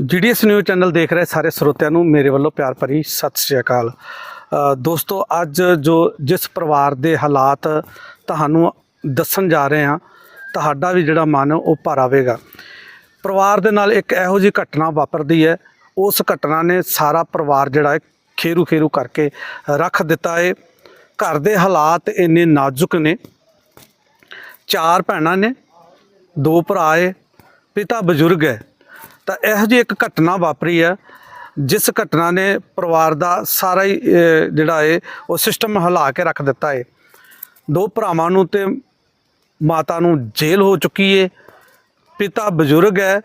GDS news channel ਦੇਖ ਰਹੇ ਸਾਰੇ ਸਰੋਤਿਆਂ ਨੂੰ ਮੇਰੇ ਵੱਲੋਂ ਪਿਆਰ ਭਰੀ ਸਤਿ ਸ਼੍ਰੀ ਅਕਾਲ। ਦੋਸਤੋ, ਅੱਜ ਜੋ ਜਿਸ ਪਰਿਵਾਰ ਦੇ ਹਾਲਾਤ ਤੁਹਾਨੂੰ ਦੱਸਣ ਜਾ ਰਹੇ ਹਾਂ, ਤੁਹਾਡਾ ਵੀ ਜਿਹੜਾ ਮਨ ਉਹ ਭਰ ਆਵੇਗਾ ਪਰਿਵਾਰ ਦੇ ਨਾਲ ਇੱਕ ਇਹੋ ਜਿਹੀ ਘਟਨਾ ਵਾਪਰਦੀ ਹੈ, ਉਸ ਘਟਨਾ ਨੇ ਸਾਰਾ ਪਰਿਵਾਰ ਜਿਹੜਾ ਹੈ ਖੇਰੂ ਖੇਰੂ ਕਰਕੇ ਰੱਖ ਦਿੱਤਾ ਹੈ ਘਰ ਦੇ ਹਾਲਾਤ ਇੰਨੇ ਨਾਜ਼ੁਕ ਨੇ। ਚਾਰ ਭੈਣਾਂ ਨੇ, ਦੋ ਭਰਾ ਏ, ਪਿਤਾ ਬਜ਼ੁਰਗ ਹੈ। ਤਾਂ ਇਹੋ ਜਿਹੀ ਇੱਕ ਘਟਨਾ ਵਾਪਰੀ ਆ ਜਿਸ ਘਟਨਾ ਨੇ ਪਰਿਵਾਰ ਦਾ ਸਾਰਾ ਹੀ ਜਿਹੜਾ ਏ, ਉਹ ਸਿਸਟਮ ਹਿਲਾ ਕੇ ਰੱਖ ਦਿੱਤਾ ਏ। ਦੋ ਭਰਾਵਾਂ ਨੂੰ ਤੇ ਮਾਤਾ ਨੂੰ ਜੇਲ੍ਹ ਹੋ ਚੁੱਕੀ ਏ। ਪਿਤਾ ਬਜ਼ੁਰਗ ਹੈ,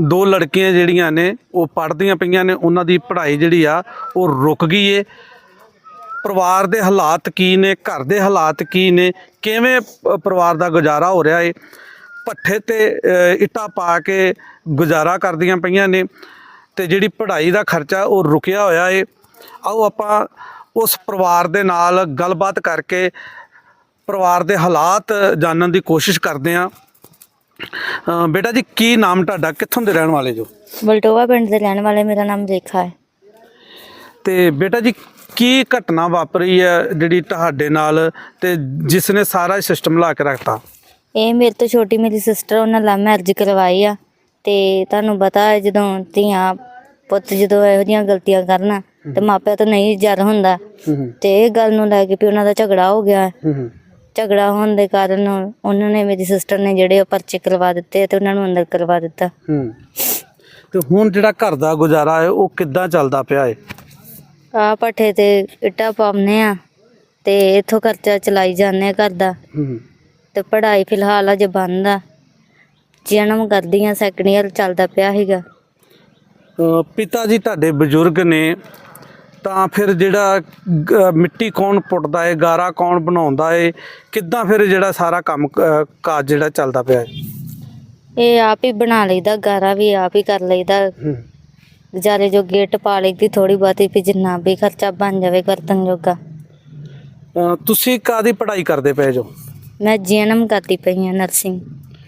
ਦੋ ਲੜਕੀਆਂ ਜਿਹੜੀਆਂ ਨੇ, ਉਹ ਪੜ੍ਹਦੀਆਂ ਪਈਆਂ ਨੇ, ਉਹਨਾਂ ਦੀ ਪੜ੍ਹਾਈ ਜਿਹੜੀ ਆ, ਉਹ ਰੁਕ ਗਈ ਏ। ਪਰਿਵਾਰ ਦੇ ਹਾਲਾਤ ਕੀ ਨੇ, ਘਰ ਦੇ ਹਾਲਾਤ ਕੀ ਨੇ, ਕਿਵੇਂ ਪਰਿਵਾਰ ਦਾ ਗੁਜ਼ਾਰਾ ਹੋ ਰਿਹਾ ਏ? ਪੱਠੇ ਤੇ ਇੱਟਾਂ ਪਾ ਕੇ ਗੁਜ਼ਾਰਾ ਕਰਦੀਆਂ ਪਈਆਂ ਨੇ ਤੇ ਜਿਹੜੀ ਪੜ੍ਹਾਈ ਦਾ ਖਰਚਾ ਉਹ ਰੁਕਿਆ ਹੋਇਆ ਏ। ਆਓ ਆਪਾਂ ਉਸ ਪਰਿਵਾਰ ਦੇ ਨਾਲ ਗੱਲਬਾਤ ਕਰਕੇ ਪਰਿਵਾਰ ਦੇ ਹਾਲਾਤ ਜਾਣਨ ਦੀ ਕੋਸ਼ਿਸ਼ ਕਰਦੇ ਅ, ਬੇਟਾ ਜੀ ਕੀ ਨਾਮ ਤੁਹਾਡਾ? ਕਿੱਥੋਂ ਦੇ ਰਹਿਣ ਵਾਲੇ ਜੋ? ਬਲਟੋਆ ਪਿੰਡ ਦੇ ਰਹਿਣ ਵਾਲੇ ਮੇਰਾ ਨਾਮ ਰੇਖਾ ਹੈ। ਤੇ ਬੇਟਾ ਜੀ ਕੀ ਘਟਨਾ ਵਾਪਰੀ ਹੈ ਜਿਹੜੀ ਤੁਹਾਡੇ ਨਾਲ ਤੇ ਜਿਸ ਨੇ ਸਾਰਾ ਸਿਸਟਮ ਲਾ ਕੇ ਰੱਖਤਾ? ਇਹ ਮੇਰੇ ਤੋਂ ਛੋਟੀ ਮੇਰੀ ਸਿਸਟਰ ਉਹਨਾਂ ਲਵ ਮੈਰਿਜ ਕਰਵਾਈ ਆ ਤੇ ਤੁਹਾਨੂੰ ਪਤਾ ਹੈ ਜਦੋਂ ਧੀਆਂ ਪੁੱਤ ਜਦੋਂ ਇਹੋ ਜਿਹੀਆਂ ਗਲਤੀਆਂ ਕਰਨ ਤੇ ਮਾਪਿਆਂ ਤੋਂ ਨਹੀਂ ਜਰ ਹੁੰਦਾ। ਤੇ ਇਹ ਗੱਲ ਨੂੰ ਲੈ ਕੇ ਵੀ ਉਹਨਾਂ ਦਾ ਝਗੜਾ ਹੋ ਗਿਆ। ਝਗੜਾ ਹੋਣ ਦੇ ਕਾਰਨ ਉਹਨਾਂ ਨੇ ਮੇਰੀ ਸਿਸਟਰ ਨੇ ਜਿਹੜੇ ਉਹ ਪਰਚੇ ਕਰਵਾ ਦਿੱਤੇ ਤੇ ਉਹਨਾਂ ਨੂੰ ਅੰਦਰ ਕਰਵਾ ਦਿੱਤਾ। ਤੇ ਹੁਣ ਜਿਹੜਾ ਘਰ ਦਾ ਗੁਜ਼ਾਰਾ ਹੈ ਉਹ ਕਿੱਦਾਂ ਚੱਲਦਾ ਪਿਆ ਹੈ ਆ ਪੱਠੇ ਤੇ ਇੱਟਾਂ ਪਾਉਂਦੇ ਆ ਤੇ ਇਥੋਂ ਖਰਚਾ ਚਲਾਈ ਜਾਂਦੇ ਆ ਘਰ ਦਾ। ਤੇ ਪੜ੍ਹਾਈ ਫਿਲਹਾਲ ਅਜੇ ਬੰਦ ਆ। ਜਨਮ ਕਰਦੀ ਆ ਸੈਕੰਡ ਇਅਰ ਚੱਲਦਾ ਪਿਆ ਅ, ਪਿਤਾ ਜੀ ਤੁਹਾਡੇ ਬਜ਼ੁਰਗ ਨੇ ਤਾਂ ਫਿਰ ਜਿਹੜਾ ਗ- ਮਿੱਟੀ ਕੌਣ ਪੁੱਟਦਾ ਹੈ ਗਾਰਾ ਕੌਣ ਬਣਾਉਂਦਾ ਹੈ ਕਿੱਦਾਂ ਫਿਰ ਜਿਹੜਾ ਸਾਰਾ ਕੰਮ ਕ- ਕਾਜ ਜਿਹੜਾ ਚੱਲਦਾ ਪਿਆ ਹੈ ਇਹ ਆਪ ਹੀ ਬਣਾ ਲਈਦਾ ਗਾਰਾ ਵੀ ਆਪ ਹੀ ਕਰ ਲਈਦਾ। ਹੂੰ। ਗੁਜ਼ਾਰੇ ਜੋ ਗੇਟ ਪਾ ਲਈਦੀ ਥੋੜੀ ਬਹੁਤੀ ਵੀ ਜਿੰਨਾ ਵੀ ਖਰਚਾ ਬਣ ਜਾਵੇ ਬਰਤਨ ਜੋਗਾ। ਤੁਸੀਂ ਕਾਦੀ ਪੜ੍ਹਾਈ ਕਰਦੇ ਪਏ ਜੋ? ਮੈਂ ਜਨਮ ਕਰਦੀ ਪਈ ਆ ਨਰਸਿੰਗ।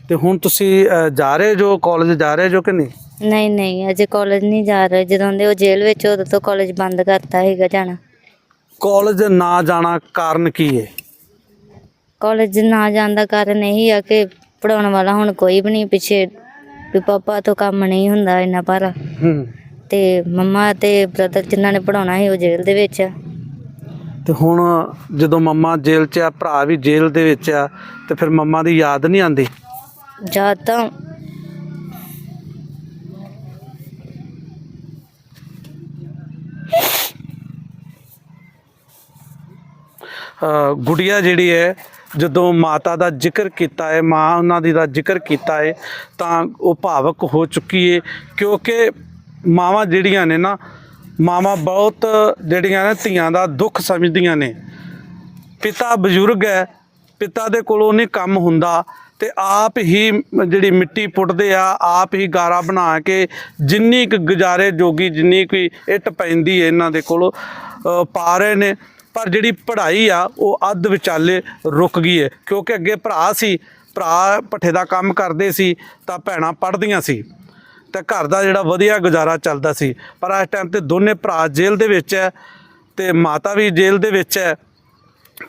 ਤੇ ਹੁਣ ਤੁਸੀਂ ਅ, ਜਾ ਰਹੇ ਜੋ ਕਾਲਜ ਜਾ ਰਹੇ ਜੋ ਕਿ ਨਹੀਂ? ਨਹੀਂ ਨਹੀਂ ਅਜੇ ਕਾਲਜ ਨਹੀਂ ਜਾ ਰਹੇ। ਜਦੋਂ ਦੇ ਉਹ ਜੇਲ੍ਹ ਵਿੱਚ ਉਦੋਂ ਤੋਂ ਕਾਲਜ ਬੰਦ ਕਰਤਾ ਹੈਗਾ ਜਾਣਾ। ਕਾਲਜ ਨਾ ਜਾਣਾ ਕਾਰਨ ਕੀ ਹੈ ਕਾਲਜ ਨਾ ਜਾਣ ਦਾ ਕਾਰਨ ਇਹੀ ਆ ਕਿ ਪੜਾਉਣ ਵਾਲਾ ਹੁਣ ਕੋਈ ਵੀ ਨਹੀਂ ਪਿੱਛੇ ਵੀ ਪਾਪਾ ਤੋਂ ਕੰਮ ਨਹੀਂ ਹੁੰਦਾ ਇੰਨਾ ਭਾਰਾ। ਹੂੰ। ਤੇ ਮੰਮਾ ਤੇ ਬ੍ਰਦਰ ਜਿਨ੍ਹਾਂ ਨੇ ਪੜਾਉਣਾ ਸੀ ਉਹ ਜੇਲ੍ਹ ਦੇ ਵਿੱਚ ਆ। ਤੇ ਹੁਣ ਜਦੋਂ ਮੰਮਾ ਜੇਲ੍ਹ 'ਚ ਆ ਭਰਾ ਵੀ ਜੇਲ੍ਹ ਦੇ ਵਿੱਚ ਆ ਤੇ ਫਿਰ ਮੰਮਾ ਦੀ ਯਾਦ ਨਹੀਂ ਆਉਂਦੀ? ਜਾਂ ਤਾਂ ਅ, ਗੁੜੀਆ ਜਿਹੜੀ ਹੈ ਜਦੋਂ ਮਾਤਾ ਦਾ ਜ਼ਿਕਰ ਕੀਤਾ ਹੈ ਮਾਂ ਉਹਨਾਂ ਦੀ ਦਾ ਜ਼ਿਕਰ ਕੀਤਾ ਹੈ ਤਾਂ ਉਹ ਭਾਵਕ ਹੋ ਚੁੱਕੀ ਹੈ ਕਿਉਂਕਿ ਮਾਵਾਂ ਜਿਹੜੀਆਂ ਨੇ ਨਾ ਮਾਵਾਂ ਬਹੁਤ ਜਿਹੜੀਆਂ ਨੇ ਧੀਆਂ ਦਾ ਦੁੱਖ ਸਮਝਦੀਆਂ ਨੇ। ਪਿਤਾ ਬਜ਼ੁਰਗ ਹੈ, ਪਿਤਾ ਦੇ ਕੋਲੋਂ ਨਹੀਂ ਕੰਮ ਹੁੰਦਾ ਤੇ ਆਪ ਹੀ ਜਿਹੜੀ ਮਿੱਟੀ ਪੁੱਟਦੇ ਆ, ਆਪ ਹੀ ਗਾਰਾ ਬਣਾ ਕੇ ਜਿੰਨੀ ਕੁ ਗੁਜ਼ਾਰੇ ਜੋਗੀ, ਜਿੰਨੀ ਕੋਈ ਇੱਟ ਪੈਂਦੀ ਹੈ ਇਹਨਾਂ ਦੇ ਕੋਲੋਂ ਪਾ ਰਹੇ ਨੇ। ਪਰ ਜਿਹੜੀ ਪੜ੍ਹਾਈ ਆ, ਉਹ ਅੱਧ ਵਿਚਾਲੇ ਰੁਕ ਗਈ ਹੈ। ਕਿਉਂਕਿ ਅੱਗੇ ਭਰਾ ਸੀ, ਭਰਾ ਪੱਠੇ ਦਾ ਕੰਮ ਕਰਦੇ ਸੀ, ਤਾਂ ਭੈਣਾਂ ਪੜ੍ਹਦੀਆਂ ਸੀ। ਤੇ ਘਰ ਦਾ ਜਿਹੜਾ ਵਧੀਆ ਗੁਜ਼ਾਰਾ ਚੱਲਦਾ ਸੀ। ਪਰ ਇਸ ਟਾਈਮ ਤੇ ਦੋਨੇ ਭਰਾ ਜੇਲ੍ਹ ਦੇ ਵਿੱਚ ਹੈ ਤੇ ਮਾਤਾ ਵੀ ਜੇਲ੍ਹ ਦੇ ਵਿੱਚ ਹੈ,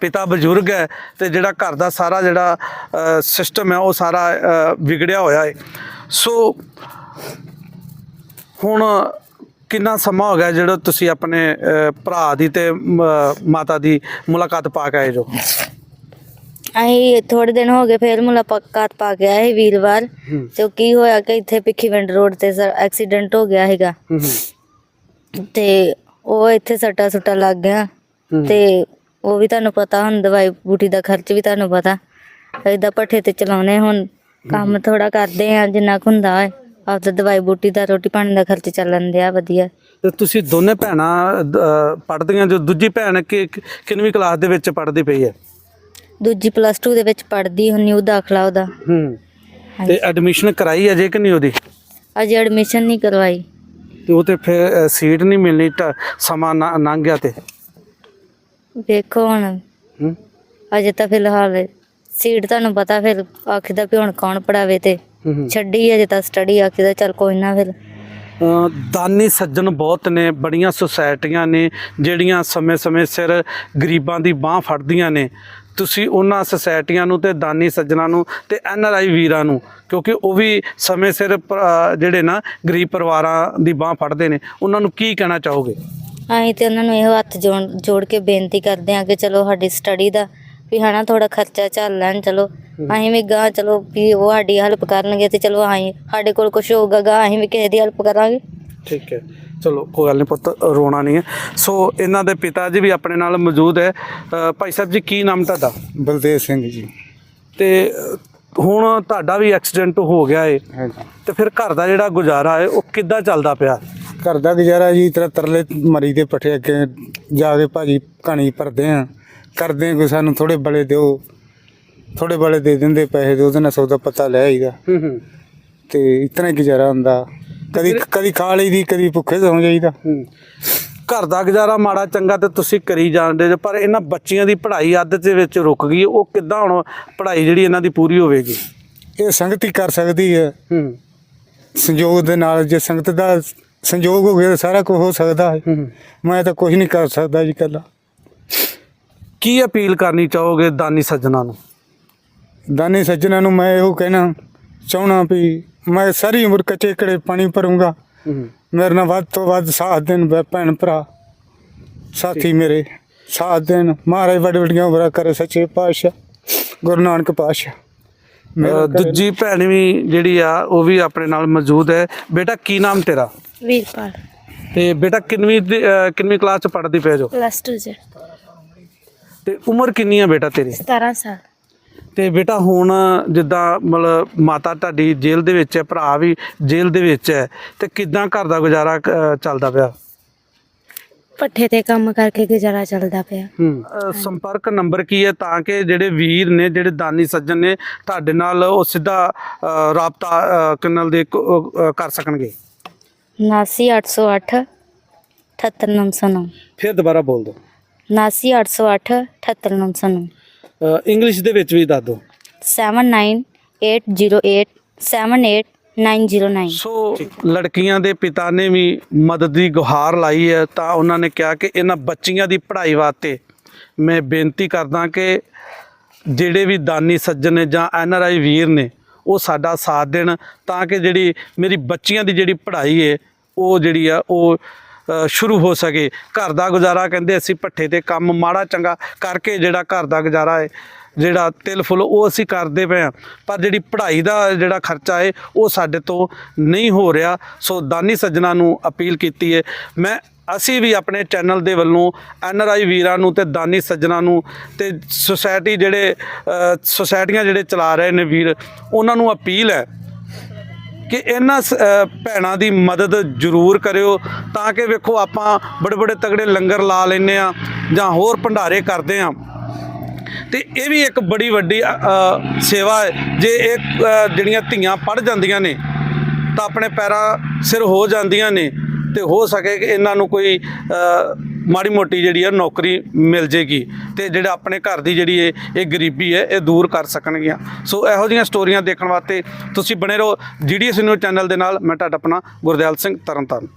ਪਿਤਾ ਬਜ਼ੁਰਗ ਹੈ ਤੇ ਜਿਹੜਾ ਘਰ ਦਾ ਸਾਰਾ ਜਿਹੜਾ ਸਿਸਟਮ ਹੈ ਉਹ ਸਾਰਾ ਵਿਗੜਿਆ ਹੋਇਆ ਹੈ। ਸੋ ਹੁਣ ਕਿੰਨਾ ਸਮਾਂ ਹੋ ਗਿਆ ਜਿਹੜਾ ਤੁਸੀਂ ਆਪਣੇ ਭਰਾ ਦੀ ਤੇ ਮਾਤਾ ਦੀ ਮੁਲਾਕਾਤ ਪਾ ਕੇ ਆਏ ਜੋ? ਅਸੀਂ ਥੋੜੇ ਦਿਨ ਹੋ ਗਏ ਫੇਰ ਮੁਲਾਕਾਤ ਪਾ ਕੇ ਆਏ ਸੀ ਵੀਰਵਾਰ। ਹੂੰ। ਤੇ ਕੀ ਹੋਇਆ ਕਿ ਇੱਥੇ ਭਿੱਖੀਵਿੰਡ ਰੋਡ ਤੇ ਐਕਸੀਡੈਂਟ ਹੋ ਗਿਆ ਹੈਗਾ ਹੂੰ, ਤੇ ਉਹ ਇੱਥੇ ਸੱਟਾ ਸੁੱਟਾ ਲੱਗ ਗਿਆ। ਹੂੰ। ਤੇ ਉਹ ਵੀ ਤੁਹਾਨੂੰ ਪਤਾ ਹੁਣ ਦਵਾਈ ਬੂਟੀ ਦਾ ਖਰਚ ਵੀ ਤੁਹਾਨੂੰ ਪਤਾ। ਏਦਾਂ ਪੱਠੇ ਤੇ ਚਲਾਉਣੇ ਹੁਣ ਕੰਮ ਥੋੜਾ ਕਰਦੇ ਆ ਜਿੰਨਾ ਕੁ ਹੁੰਦਾ ਹੈ ਆਪਦਾ ਦਵਾਈ ਬੂਟੀ ਦਾ ਰੋਟੀ ਪਾਣੀ ਦਾ ਖਰਚ ਚੱਲਣ ਦਿਆ ਵਧੀਆ। ਤੇ ਤੁਸੀਂ ਦੋਨੇ ਭੈਣਾਂ ਅ, ਪੜ੍ਹਦੀਆਂ ਜੋ ਦੂਜੀ ਭੈਣ ਕਿ ਕਿੰਨਵੀਂ ਕਲਾਸ ਦੇ ਵਿੱਚ ਪੜ੍ਹਦੀ ਪਈ ਹੈ? ਦੂਜੀ ਪਲੱਸ 2 ਦੇ ਵਿੱਚ ਪੜ੍ਹਦੀ ਹੁਣ ਨਿਊ ਦਾਖਲਾ ਉਹਦਾ। ਹੂੰ। ਤੇ ਐਡਮਿਸ਼ਨ ਕਰਾਈ ਅਜੇ ਕਿ ਨਹੀਂ ਉਹਦੀ? ਅਜੇ ਐਡਮਿਸ਼ਨ ਨਹੀਂ ਕਰਵਾਈ। ਤੇ ਉਹ ਤੇ ਫਿਰ ਸੀਟ ਨਹੀਂ ਮਿਲਣੀ ਟ- ਸਮਾਂ ਨਾ- ਲੰਘ ਗਿਆ ਤੇ। ਵੇਖੋ ਹੁਣ। ਹੂੰ। ਅਜੇ ਤਾਂ ਫਿਲਹਾਲ ਸੀਟ ਤੁਹਾਨੂੰ ਪਤਾ ਫਿਰ ਆਖਦਾ ਵੀ ਹੁਣ ਕੌਣ ਪੜਾਵੇ ਤੇ। ਹੂੰ, ਹੂੰ। ਛੱਡੀ ਅਜੇ ਤਾਂ ਸਟੱਡੀ ਆਖਦਾ ਚੱਲ ਕੋਈ ਨਾ ਫਿਰ। ਅ, ਦਾਨੀ ਸੱਜਣ ਬਹੁਤ ਨੇ ਬੜੀਆਂ ਸੁਸਾਇਟੀਆਂ ਨੇ ਜਿਹੜੀਆਂ ਸਮੇਂ-ਸਮੇਂ ਸਿਰ ਗਰੀਬਾਂ ਦੀ ਬਾਹ ਫੜਦੀਆਂ ਨੇ। ਤੁਸੀਂ ਉਹਨਾਂ ਸੁਸਾਇਟੀਆਂ ਨੂੰ ਤੇ ਦਾਨੀ ਸੱਜਣਾ ਨੂੰ ਤੇ ਐਨ ਆਰ ਆਈ ਵੀਰਾਂ ਨੂੰ ਕਿਉਂਕਿ ਉਹ ਵੀ ਸਮੇਂ ਸਿਰ ਜਿਹੜੇ ਨਾ ਗਰੀਬ ਪਰਿਵਾਰਾਂ ਦੀ ਬਾਹ ਫੜਦੇ ਨੇ ਉਹਨਾਂ ਨੂੰ ਕੀ ਕਹਿਣਾ ਚਾਹੋਗੇ? ਅਸੀਂ ਤੇ ਉਹਨਾਂ ਨੂੰ ਇਹੋ ਹੱਥ ਜੋੜ ਜੋੜ ਕੇ ਬੇਨਤੀ ਕਰਦੇ ਹਾਂ ਕਿ ਚਲੋ ਸਾਡੀ ਸਟੱਡੀ ਦਾ ਵੀ ਹਨਾ ਥੋੜਾ ਖਰਚਾ ਚੱਲ ਲੈਣ ਚਲੋ। ਅਸੀਂ ਵੀ ਗਾਂ ਚਲੋ ਵੀ ਉਹ ਸਾਡੀ ਹੈਲਪ ਕਰਨਗੇ ਤੇ ਚਲੋ ਅਸੀਂ ਸਾਡੇ ਕੋਲ ਕੁਝ ਹੋਊਗਾ ਗਾਂ ਅਸੀਂ ਵੀ ਕਿਸੇ ਦੀ ਹੈਲਪ ਕਰਾਂਗੇ। ਠੀਕ ਹੈ। ਚਲੋ ਕੋਈ ਗੱਲ ਨਹੀਂ ਪੁੱਤ ਰੋਣਾ ਨਹੀਂ ਹੈ। ਸੋ ਇਹਨਾਂ ਦੇ ਪਿਤਾ ਜੀ ਵੀ ਆਪਣੇ ਨਾਲ ਮੌਜੂਦ ਹੈ। ਅ, ਭਾਈ ਸਾਹਿਬ ਜੀ ਕੀ ਨਾਮ ਤੁਹਾਡਾ? ਬਲਦੇਵ ਸਿੰਘ ਜੀ। ਤੇ ਅ, ਹੁਣ ਤੁਹਾਡਾ ਵੀ ਐਕਸੀਡੈਂਟ ਹੋ ਗਿਆ ਏ। ਹਾਂਜੀ। ਤੇ ਫਿਰ ਘਰ ਦਾ ਜਿਹੜਾ ਗੁਜ਼ਾਰਾ ਹੈ ਉਹ ਕਿੱਦਾਂ ਚੱਲਦਾ ਪਿਆ? ਘਰ ਦਾ ਗੁਜ਼ਾਰਾ ਜੀ ਤੇਰਾ ਤਰਲੇ ਮਰੀ ਦੇ ਪੱਠੇ ਅੱਗੇ ਜਾ ਕੇ ਭਾਜੀ ਕਹਾਣੀ ਭਰਦੇ ਆ ਕਰਦੇ ਕੋਈ ਸਾਨੂੰ ਥੋੜੇ ਬਲੇ ਦਿਓ। ਥੋੜੇ ਬਲੇ ਦੇ ਦਿੰਦੇ ਪੈਸੇ ਦੇ ਉਹਦੇ ਨਾਲ ਸੌਦਾ ਪਤਾ ਲੈ ਆਈਦਾ। ਹੂੰ ਹੂੰ। ਤੇ ਇਤਨਾ ਹੀ ਗੁਜ਼ਾਰਾ ਹੁੰਦਾ। ਕਦੀ ਕਦੀ ਖਾ ਲਈਦੀ ਕਦੀ ਭੁੱਖੇ ਸੌਂ ਜਾਈਦਾ। ਘਰ ਦਾ ਗੁਜ਼ਾਰਾ ਮਾੜਾ ਚੰਗਾ ਤੇ ਤੁਸੀਂ ਕਰੀ ਜਾਂਦੇ ਜੇ ਪਰ ਇਹਨਾਂ ਬੱਚੀਆਂ ਦੀ ਪੜ੍ਹਾਈ ਅੱਧ ਦੇ ਵਿੱਚ ਰੁਕ ਗਈ ਉਹ ਕਿੱਦਾਂ ਹੁਣ ਪੜ੍ਹਾਈ ਜਿਹੜੀ ਇਹਨਾਂ ਦੀ ਪੂਰੀ ਹੋਵੇਗੀ? ਇਹ ਸੰਗਤ ਕਰ ਸਕਦੀ ਹੈ। ਹੂੰ। ਸੰਯੋਗ ਦੇ ਨਾਲ ਜੇ ਸੰਗਤ ਦਾ ਸੰਯੋਗ ਹੋ ਗਿਆ ਤਾਂ ਸਾਰਾ ਕੁਝ ਹੋ ਸਕਦਾ ਹੂੰ। ਮੈਂ ਤਾਂ ਕੁਝ ਨਹੀਂ ਕਰ ਸਕਦਾ ਜੀ ਕੱਲਾ ਕੀ ਅਪੀਲ ਕਰਨੀ ਚਾਹੋਗੇ ਦਾਨੀ ਸੱਜਣਾ ਨੂੰ? ਦਾਨੀ ਸੱਜਣਾ ਨੂੰ ਮੈਂ ਇਹੋ ਕਹਿਣਾ ਚਾਹਣਾ ਵੀ ਮੈਂ ਸਾਰੀ ਉਮਰ ਕੱਚੇ ਕੜੇ ਪਾਣੀ ਭਰੂੰਗਾ। ਮੇਰੇ ਨਾਲ ਵੱਧ ਤੋਂ ਵੱਧ ਸਾਥ ਦੇਣ ਬੈ ਭੈਣ ਭਰਾ। ਸਾਥੀ ਮੇਰੇ ਸਾਥ ਦੇਣ ਮਹਾਰਾਜ ਵੱਡ ਵੱਡੀਆਂ ਉਮਰਾਂ ਕਰੇ ਸੱਚੇ ਪਾਤਸ਼ਾਹ ਗੁਰੂ ਨਾਨਕ ਪਾਤਸ਼ਾਹ। ਦੂਜੀ ਭੈਣ ਵੀ ਜਿਹੜੀ ਆ ਉਹ ਵੀ ਆਪਣੇ ਨਾਲ ਮੌਜੂਦ ਹੈ। ਬੇਟਾ ਕੀ ਨਾਮ ਤੇਰਾ? ਵੀਰਪਾਲ। ਤੇ ਬੇਟਾ ਕਿੰਨਵੀਂ ਕਿੰਨਵੀਂ ਕਲਾਸ ਚ ਪੜ੍ਹਦੀ ਪਏ ਜੋ? ਪਲੱਸ 2 ਚ। ਤੇ ਉਮਰ ਕਿੰਨੀ ਆ ਬੇਟਾ ਤੇਰੀ? 17 ਸਾਲ। ਤੇ ਬੇਟਾ ਹੁਣ ਜਿੱਦਾਂ ਮਤਲਬ ਮਾਤਾ ਤੁਹਾਡੀ ਜੇਲ੍ਹ ਦੇ ਵਿੱਚ ਹੈ ਭਰਾ ਵੀ ਜੇਲ੍ਹ ਦੇ ਵਿੱਚ ਹੈ ਤੇ ਕਿੱਦਾਂ ਘਰ ਦਾ ਗੁਜ਼ਾਰਾ ਅ, ਚੱਲਦਾ ਪਿਆ? ਪੱਠੇ ਤੇ ਕੰਮ ਕਰਕੇ ਗੁਜ਼ਾਰਾ ਚੱਲਦਾ ਪਿਆ। ਸੰਪਰਕ ਨੰਬਰ ਕੀ ਹੈ ਤਾਂ ਕਿ ਜਿਹੜੇ ਵੀਰ ਨੇ ਜਿਹੜੇ ਦਾਨੀ ਸੱਜਣ ਨੇ ਤੁਹਾਡੇ ਨਾਲ ਉਹ ਸਿੱਧਾ ਅ, ਰਾਬਤਾ ਕਿਨਲ ਦੇ ਕ- ਅ, ਕਰ ਸਕਣਗੇ? 79808 78909 ਫਿਰ ਦੁਬਾਰਾ ਬੋਲ ਦਿਓ। 79808 78909 ਅ, ਇੰਗਲਿਸ਼ ਦੇ ਵਿੱਚ ਵੀ ਦੱਸ ਦਿਓ। 7980878909 ਸੋ ਲੜਕੀਆਂ ਦੇ ਪਿਤਾ ਨੇ ਵੀ ਮਦਦ ਦੀ ਗੁਹਾਰ ਲਾਈ ਹੈ ਤਾਂ ਉਹਨਾਂ ਨੇ ਕਿਹਾ ਕਿ ਇਹਨਾਂ ਬੱਚੀਆਂ ਦੀ ਪੜ੍ਹਾਈ ਵਾਸਤੇ ਮੈਂ ਬੇਨਤੀ ਕਰਦਾ ਕਿ ਜਿਹੜੇ ਵੀ ਦਾਨੀ ਸੱਜਣ ਨੇ ਜਾਂ ਐਨ ਆਰ ਆਈ ਵੀਰ ਨੇ ਉਹ ਸਾਡਾ ਸਾਥ ਦੇਣ ਤਾਂ ਕਿ ਜਿਹੜੀ ਮੇਰੀ ਬੱਚੀਆਂ ਦੀ ਜਿਹੜੀ ਪੜ੍ਹਾਈ ਹੈ ਉਹ ਜਿਹੜੀ ਆ ਉਹ ਸ਼ੁਰੂ ਹੋ ਸਕੇ। ਘਰ ਦਾ ਗੁਜ਼ਾਰਾ ਕਹਿੰਦੇ ਅਸੀਂ ਪੱਠੇ ਤੇ ਕੰਮ ਮਾੜਾ ਚੰਗਾ ਕਰਕੇ ਜਿਹੜਾ ਘਰ ਦਾ ਗੁਜ਼ਾਰਾ ਹੈ, ਜਿਹੜਾ ਤਿਲ ਫੁੱਲ ਉਹ ਅਸੀਂ ਕਰਦੇ ਪਏ ਆ ਪਰ ਜਿਹੜੀ ਪੜ੍ਹਾਈ ਦਾ ਜਿਹੜਾ ਖਰਚਾ ਹੈ, ਉਹ ਸਾਡੇ ਤੋਂ ਨਹੀਂ ਹੋ ਰਿਹਾ। ਸੋ ਦਾਨੀ ਸੱਜਣਾ ਨੂੰ ਅਪੀਲ ਕੀਤੀ ਹੈ। ਮੈਂ, ਅਸੀਂ ਵੀ ਆਪਣੇ ਚੈਨਲ ਦੇ ਵੱਲੋਂ ਐਨ ਆਰ ਆਈ ਵੀਰਾਂ ਨੂੰ ਤੇ ਦਾਨੀ ਸੱਜਣਾ ਨੂੰ ਤੇ ਸੁਸਾਇਟੀ ਜਿਹੜੇ ਸੁਸਾਇਟੀਆਂ ਜਿਹੜੇ ਚਲਾ ਰਹੇ ਨੇ ਵੀਰ, ਉਹਨਾਂ ਨੂੰ ਅਪੀਲ ਹੈ ਕਿ ਇਹਨਾਂ ਸ- ਅ, ਭੈਣਾਂ ਦੀ ਮਦਦ ਜ਼ਰੂਰ ਕਰਿਓ ਤਾਂ ਕਿ ਵੇਖੋ ਆਪਾਂ ਬੜੇ ਬੜੇ ਤਗੜੇ ਲੰਗਰ ਲਾ ਲੈਨੇ ਆ ਜਾਂ ਹੋਰ ਭੰਡਾਰੇ ਕਰਦੇ ਆ ਤੇ ਇਹ ਵੀ ਇੱਕ ਬੜੀ ਵੱਡੀ ਅ, ਅ, ਸੇਵਾ ਹੈ। ਜੇ ਇਹ ਅ, ਜਿਹੜੀਆਂ ਧੀਆਂ ਪੜ ਜਾਂਦੀਆਂ ਨੇ ਤਾਂ ਆਪਣੇ ਪੈਰਾਂ ਸਿਰ ਹੋ ਜਾਂਦੀਆਂ ਨੇ ਤੇ ਹੋ ਸਕੇ ਕਿ ਇਹਨਾਂ ਨੂੰ ਕੋਈ ਅ, ਮਾੜੀ ਮੋਟੀ ਜਿਹੜੀ ਹੈ ਨੌਕਰੀ ਮਿਲ ਜੇਗੀ ਤੇ ਜਿਹੜਾ ਆਪਣੇ ਘਰ ਦੀ ਜਿਹੜੀ ਇਹ ਇਹ ਗਰੀਬੀ ਹੈ, ਇਹ ਦੂਰ ਕਰ ਸਕਣਗੀਆਂ। ਸੋ ਇਹੋ ਜਿਹੀਆਂ ਸਟੋਰੀਆਂ ਦੇਖਣ ਵਾਸਤੇ ਤੁਸੀਂ ਬਣੇ ਰਹੋ ਜੀਡੀਐਸ ਨਿਊਜ਼ ਚੈਨਲ ਦੇ ਨਾਲ। ਮੈਂ ਤੁਹਾਡਾ ਆਪਣਾ ਗੁਰਦਿਆਲ ਸਿੰਘ ਤਰਨਤਾਰਨ।